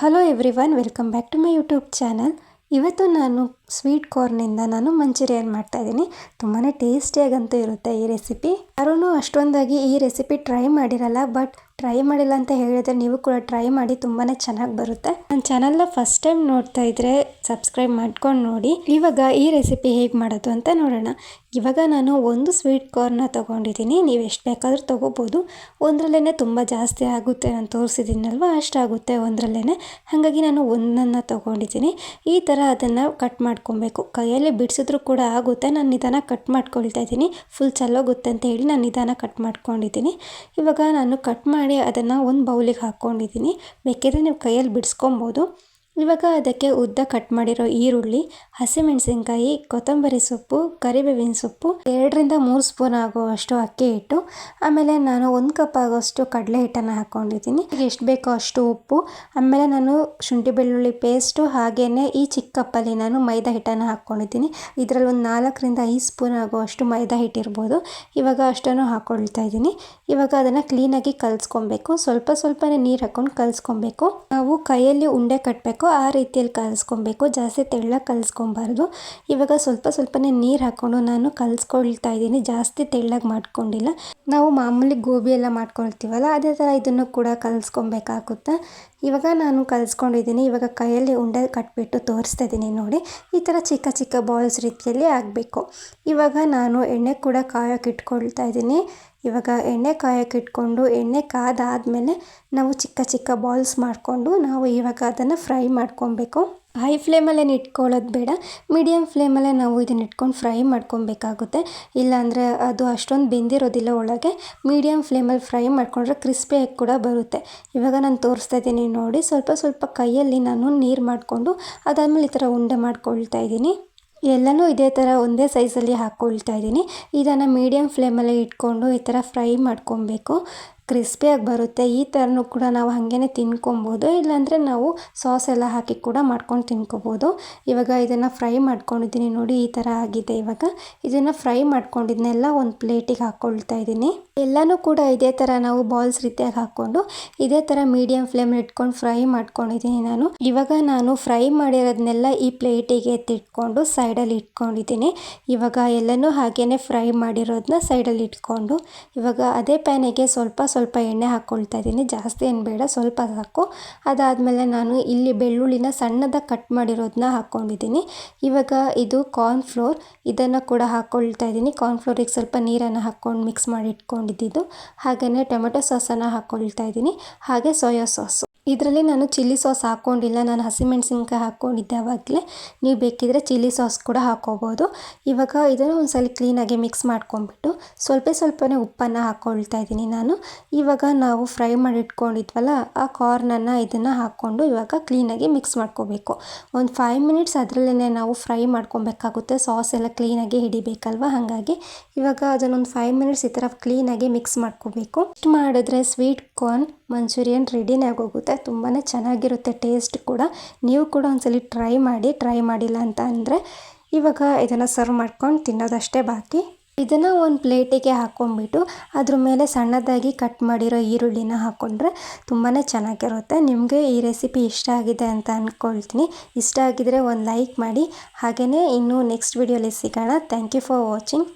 Hello everyone welcome back to my YouTube channel ಇವತ್ತು ನಾನು sweet ಕಾರ್ನಿಂದ ನಾನು ಮಂಚೂರಿಯನ್ ಮಾಡ್ತಾ ಇದ್ದೀನಿ. ತುಂಬಾ ಟೇಸ್ಟಿಯಾಗಂತೂ ಇರುತ್ತೆ ಈ ರೆಸಿಪಿ ಯಾರೂ ಅಷ್ಟೊಂದಾಗಿ ಈ ರೆಸಿಪಿ ಟ್ರೈ ಮಾಡಿರಲ್ಲ ಬಟ್ ಟ್ರೈ ಮಾಡಿಲ್ಲ ಅಂತ ಹೇಳಿದರೆ ನೀವು ಕೂಡ ಟ್ರೈ ಮಾಡಿ ತುಂಬಾ ಚೆನ್ನಾಗಿ ಬರುತ್ತೆ. ನನ್ನ ಚಾನಲ್ನ ಫಸ್ಟ್ ಟೈಮ್ ನೋಡ್ತಾ ಇದ್ರೆ ಸಬ್ಸ್ಕ್ರೈಬ್ ಮಾಡ್ಕೊಂಡು ನೋಡಿ. ಇವಾಗ ಈ ರೆಸಿಪಿ ಹೇಗೆ ಮಾಡೋದು ಅಂತ ನೋಡೋಣ. ಇವಾಗ ನಾನು ಒಂದು ಸ್ವೀಟ್ ಕಾರ್ನ ತೊಗೊಂಡಿದ್ದೀನಿ, ನೀವು ಎಷ್ಟು ಬೇಕಾದರೂ ತೊಗೋಬೋದು. ಒಂದರಲ್ಲೇ ತುಂಬ ಜಾಸ್ತಿ ಆಗುತ್ತೆ ನಾನು ತೋರಿಸಿದ್ದೀನಲ್ವ ಅಷ್ಟಾಗುತ್ತೆ ಒಂದರಲ್ಲೇ ಹಾಗಾಗಿ ನಾನು ಒಂದನ್ನು ತೊಗೊಂಡಿದ್ದೀನಿ. ಈ ಥರ ಅದನ್ನು ಕಟ್ ಮಾಡ್ಕೊಬೇಕು. ಕೈಯಲ್ಲಿ ಬಿಡಿಸಿದ್ರು ಕೂಡ ಆಗುತ್ತೆ, ನಾನು ನಿಧಾನ ಕಟ್ ಮಾಡ್ಕೊಳ್ತಾ ಇದ್ದೀನಿ. ಫುಲ್ ಚಲ್ಲೋಗುತ್ತೆ ಅಂತ ಹೇಳಿ ನಾನು ನಿಧಾನ ಕಟ್ ಮಾಡ್ಕೊಂಡಿದ್ದೀನಿ. ಇವಾಗ ನಾನು ಕಟ್ ಮಾಡಿ ಅದನ್ನು ಒಂದು ಬೌಲಿಗೆ ಹಾಕ್ಕೊಂಡಿದ್ದೀನಿ ಬೇಕಿದ್ರೆ ನೀವು ಕೈಯಲ್ಲಿ ಬಿಡಿಸ್ಕೊಬೋದು. ಇವಾಗ ಅದಕ್ಕೆ ಉದ್ದ ಕಟ್ ಮಾಡಿರೋ ಈರುಳ್ಳಿ, ಹಸಿಮೆಣಸಿನ್ಕಾಯಿ, ಕೊತ್ತಂಬರಿ ಸೊಪ್ಪು, ಕರಿಬೇವಿನ ಸೊಪ್ಪು, ಎರಡರಿಂದ ಮೂರು ಸ್ಪೂನ್ ಆಗುವಷ್ಟು ಅಕ್ಕಿ ಹಿಟ್ಟು, ಆಮೇಲೆ ನಾನು ಒಂದು ಕಪ್ ಆಗೋಷ್ಟು ಕಡಲೆ ಹಿಟ್ಟನ್ನು ಹಾಕ್ಕೊಂಡಿದ್ದೀನಿ ಎಷ್ಟು ಬೇಕೋ ಅಷ್ಟು ಉಪ್ಪು, ಆಮೇಲೆ ನಾನು ಶುಂಠಿ ಬೆಳ್ಳುಳ್ಳಿ ಪೇಸ್ಟು ಹಾಗೆಯೇ ಈ ಚಿಕ್ಕ ಕಪ್ಪಲ್ಲಿ ನಾನು ಮೈದಾ ಹಿಟ್ಟನ್ನು ಹಾಕ್ಕೊಂಡಿದ್ದೀನಿ ಇದರಲ್ಲಿ ಒಂದು ನಾಲ್ಕರಿಂದ ಐದು ಸ್ಪೂನ್ ಆಗುವಷ್ಟು ಮೈದಾ ಹಿಟ್ಟಿರ್ಬೋದು ಇವಾಗ ಅಷ್ಟನ್ನು ಹಾಕ್ಕೊಳ್ತಾ ಇದ್ದೀನಿ. ಇವಾಗ ಅದನ್ನು ಕ್ಲೀನಾಗಿ ಕಲಿಸ್ಕೊಬೇಕು. ಸ್ವಲ್ಪ ಸ್ವಲ್ಪನೇ ನೀರು ಹಾಕ್ಕೊಂಡು ಕಲಿಸ್ಕೊಬೇಕು. ನಾವು ಕೈಯಲ್ಲಿ ಉಂಡೆ ಕಟ್ಟಬೇಕು ಆ ರೀತಿಯಲ್ಲಿ ಕಲಿಸ್ಕೊಬೇಕು. ಜಾಸ್ತಿ ತೆಳ್ಳಗೆ ಕಲಿಸ್ಕೊಬಾರ್ದು. ಇವಾಗ ಸ್ವಲ್ಪ ಸ್ವಲ್ಪನೇ ನೀರು ಹಾಕ್ಕೊಂಡು ನಾನು ಕಲಿಸ್ಕೊಳ್ತಾ ಇದ್ದೀನಿ. ಜಾಸ್ತಿ ತೆಳ್ಳಗೆ ಮಾಡ್ಕೊಂಡಿಲ್ಲ. ನಾವು ಮಾಮೂಲಿ ಗೋಬಿ ಎಲ್ಲ ಮಾಡ್ಕೊಳ್ತೀವಲ್ಲ, ಅದೇ ಥರ ಇದನ್ನು ಕೂಡ ಕಲಿಸ್ಕೊಬೇಕಾಗುತ್ತೆ. ಇವಾಗ ನಾನು ಕಲಿಸ್ಕೊಂಡಿದ್ದೀನಿ. ಇವಾಗ ಕೈಯಲ್ಲಿ ಉಂಡೆ ಕಟ್ಬಿಟ್ಟು ತೋರಿಸ್ತಾ ಇದ್ದೀನಿ ನೋಡಿ. ಈ ಥರ ಚಿಕ್ಕ ಚಿಕ್ಕ ಬಾಲ್ಸ್ ರೀತಿಯಲ್ಲಿ ಆಗಬೇಕು ಇವಾಗ ನಾನು ಎಣ್ಣೆ ಕೂಡ ಕಾಯೋಕೆ ಇಟ್ಕೊಳ್ತಾ ಇದ್ದೀನಿ. ಇವಾಗ ಎಣ್ಣೆ ಕಾಯೋಕೆ ಇಟ್ಕೊಂಡು ಎಣ್ಣೆ ಕಾದಾದಮೇಲೆ ನಾವು ಚಿಕ್ಕ ಚಿಕ್ಕ ಬಾಲ್ಸ್ ಮಾಡಿಕೊಂಡು ನಾವು ಇವಾಗ ಅದನ್ನು ಫ್ರೈ ಮಾಡ್ಕೊಬೇಕು. ಹೈ ಫ್ಲೇಮಲ್ಲೇನು ಇಟ್ಕೊಳ್ಳೋದು ಬೇಡ. ಮೀಡಿಯಮ್ ಫ್ಲೇಮಲ್ಲೇ ನಾವು ಇದನ್ನ ಇಟ್ಕೊಂಡು ಫ್ರೈ ಮಾಡ್ಕೊಬೇಕಾಗುತ್ತೆ. ಇಲ್ಲಾಂದರೆ ಅದು ಅಷ್ಟೊಂದು ಬೆಂದಿರೋದಿಲ್ಲ ಒಳಗೆ. ಮೀಡಿಯಮ್ ಫ್ಲೇಮಲ್ಲಿ ಫ್ರೈ ಮಾಡಿಕೊಂಡ್ರೆ ಕ್ರಿಸ್ಪಿಯಾಗಿ ಕೂಡ ಬರುತ್ತೆ. ಇವಾಗ ನಾನು ತೋರಿಸ್ತಾ ಇದ್ದೀನಿ ನೋಡಿ. ಸ್ವಲ್ಪ ಸ್ವಲ್ಪ ಕೈಯಲ್ಲಿ ನಾನು ನೀರು ಮಾಡಿಕೊಂಡು ಅದಾದಮೇಲೆ ಈ ಥರ ಉಂಡೆ ಮಾಡ್ಕೊಳ್ತಾ ಇದ್ದೀನಿ. ಎಲ್ಲನೂ ಇದೇ ಥರ ಒಂದೇ ಸೈಜಲ್ಲಿ ಹಾಕ್ಕೊಳ್ತಾ ಇದ್ದೀನಿ. ಇದನ್ನು ಮೀಡಿಯಮ್ ಫ್ಲೇಮಲ್ಲೇ ಇಟ್ಕೊಂಡು ಈ ಥರ ಫ್ರೈ ಮಾಡ್ಕೊಬೇಕು. ಕ್ರಿಸ್ಪಿಯಾಗಿ ಬರುತ್ತೆ, ಈ ಥರನೂ ಕೂಡ ನಾವು ಹಾಗೇನೆ ತಿನ್ಕೊಬೋದು. ಇಲ್ಲಾಂದರೆ ನಾವು ಸಾಸ್ ಎಲ್ಲ ಹಾಕಿ ಕೂಡ ಮಾಡ್ಕೊಂಡು ತಿನ್ಕೋಬೋದು. ಇವಾಗ ಇದನ್ನು ಫ್ರೈ ಮಾಡ್ಕೊಂಡಿದ್ದೀನಿ ನೋಡಿ, ಈ ಥರ ಆಗಿದೆ ಇವಾಗ. ಇದನ್ನು ಫ್ರೈ ಮಾಡ್ಕೊಂಡಿದ್ದನ್ನೆಲ್ಲ ಒಂದು ಪ್ಲೇಟಿಗೆ ಹಾಕ್ಕೊಳ್ತಾ ಇದ್ದೀನಿ. ಎಲ್ಲನೂ ಕೂಡ ಇದೇ ಥರ ನಾವು ಬಾಲ್ಸ್ ರೀತಿಯಾಗಿ ಹಾಕ್ಕೊಂಡು ಇದೇ ಥರ ಮೀಡಿಯಮ್ ಫ್ಲೇಮಲ್ಲಿ ಇಟ್ಕೊಂಡು ಫ್ರೈ ಮಾಡ್ಕೊಂಡಿದ್ದೀನಿ ನಾನು. ಇವಾಗ ನಾನು ಫ್ರೈ ಮಾಡಿರೋದನ್ನೆಲ್ಲ ಈ ಪ್ಲೇಟಿಗೆ ಎತ್ತಿಟ್ಕೊಂಡು ಸೈಡಲ್ಲಿ ಇಟ್ಕೊಂಡಿದ್ದೀನಿ. ಇವಾಗ ಎಲ್ಲನೂ ಹಾಗೇ ಫ್ರೈ ಮಾಡಿರೋದನ್ನ ಸೈಡಲ್ಲಿ ಇಟ್ಕೊಂಡು ಇವಾಗ ಅದೇ ಪ್ಯಾನಿಗೆ ಸ್ವಲ್ಪ ಸ್ವಲ್ಪ ಎಣ್ಣೆ ಹಾಕ್ಕೊಳ್ತಾ ಇದ್ದೀನಿ. ಜಾಸ್ತಿ ಏನು ಬೇಡ, ಸ್ವಲ್ಪ ಸಾಕು. ಅದಾದಮೇಲೆ ನಾನು ಇಲ್ಲಿ ಬೆಳ್ಳುಳ್ಳಿನ ಸಣ್ಣದಾಗಿ ಕಟ್ ಮಾಡಿರೋದನ್ನ ಹಾಕ್ಕೊಂಡಿದ್ದೀನಿ. ಇವಾಗ ಇದು ಕಾರ್ನ್ ಫ್ಲೋರ್ ಇದನ್ನು ಕೂಡ ಹಾಕ್ಕೊಳ್ತಾ ಇದ್ದೀನಿ. ಕಾರ್ನ್ಫ್ಲೋರಿಗೆ ಸ್ವಲ್ಪ ನೀರನ್ನು ಹಾಕ್ಕೊಂಡು ಮಿಕ್ಸ್ ಮಾಡಿ ಇಟ್ಕೊಂಡಿದ್ದು. ಹಾಗೆಯೇ ಟೊಮೆಟೊ ಸಾಸನ್ನು ಹಾಕ್ಕೊಳ್ತಾ ಇದ್ದೀನಿ. ಹಾಗೆ ಸೋಯಾ ಸಾಸು ಇದರಲ್ಲಿ ನಾನು ಚಿಲ್ಲಿ ಸಾಸ್ ಹಾಕ್ಕೊಂಡಿಲ್ಲ. ನಾನು ಹಸಿಮೆಣ್ಸಿನ್ಕಾಯಿ ಹಾಕ್ಕೊಂಡಿದ್ದೆ ಆವಾಗಲೇ. ನೀವು ಬೇಕಿದ್ರೆ ಚಿಲ್ಲಿ ಸಾಸ್ ಕೂಡ ಹಾಕ್ಕೋಬೋದು. ಇವಾಗ ಇದನ್ನು ಒಂದ್ಸಲ ಕ್ಲೀನಾಗಿ ಮಿಕ್ಸ್ ಮಾಡ್ಕೊಂಡ್ಬಿಟ್ಟು ಸ್ವಲ್ಪ ಸ್ವಲ್ಪನೇ ಉಪ್ಪನ್ನು ಹಾಕ್ಕೊಳ್ತಾ ಇದ್ದೀನಿ ನಾನು. ಇವಾಗ ನಾವು ಫ್ರೈ ಮಾಡಿ ಇಟ್ಕೊಂಡಿದ್ವಲ್ಲ ಆ ಕಾರ್ನನ್ನು ಇದನ್ನು ಹಾಕ್ಕೊಂಡು ಇವಾಗ ಕ್ಲೀನಾಗಿ ಮಿಕ್ಸ್ ಮಾಡ್ಕೋಬೇಕು. ಒಂದು ಫೈವ್ ಮಿನಿಟ್ಸ್ ಅದರಲ್ಲೇ ನಾವು ಫ್ರೈ ಮಾಡ್ಕೊಬೇಕಾಗುತ್ತೆ. ಸಾಸ್ ಎಲ್ಲ ಕ್ಲೀನಾಗಿ ಹಿಡಿಬೇಕಲ್ವ? ಹಾಗಾಗಿ ಇವಾಗ ಅದನ್ನೊಂದು ಫೈವ್ ಮಿನಿಟ್ಸ್ ಈ ಥರ ಕ್ಲೀನಾಗಿ ಮಿಕ್ಸ್ ಮಾಡ್ಕೋಬೇಕು. ಇಷ್ಟು ಮಾಡಿದ್ರೆ ಸ್ವೀಟ್ ಕಾರ್ನ್ ಮಂಚೂರಿಯನ್ ರೆಡಿನೇ ಆಗೋಗುತ್ತೆ. ತುಂಬಾ ಚೆನ್ನಾಗಿರುತ್ತೆ ಟೇಸ್ಟ್ ಕೂಡ. ನೀವು ಕೂಡ ಒಂದ್ಸಲ ಟ್ರೈ ಮಾಡಿ, ಟ್ರೈ ಮಾಡಿಲ್ಲ ಅಂತ ಅಂದರೆ ಇವಾಗ ಇದನ್ನು ಸರ್ವ್ ಮಾಡ್ಕೊಂಡು ತಿನ್ನೋದಷ್ಟೇ ಬಾಕಿ. ಇದನ್ನು ಒಂದು ಪ್ಲೇಟಿಗೆ ಹಾಕ್ಕೊಂಬಿಟ್ಟು ಅದ್ರ ಮೇಲೆ ಸಣ್ಣದಾಗಿ ಕಟ್ ಮಾಡಿರೋ ಈರುಳ್ಳಿನ ಹಾಕ್ಕೊಂಡ್ರೆ ತುಂಬಾ ಚೆನ್ನಾಗಿರುತ್ತೆ. ನಿಮಗೆ ಈ ರೆಸಿಪಿ ಇಷ್ಟ ಆಗಿದೆ ಅಂತ ಅಂದ್ಕೊಳ್ತೀನಿ ಇಷ್ಟ ಆಗಿದರೆ ಒಂದು ಲೈಕ್ ಮಾಡಿ. ಹಾಗೆಯೇ ಇನ್ನೂ ನೆಕ್ಸ್ಟ್ ವೀಡಿಯೋಲಿ ಸಿಗೋಣ. Thank you for watching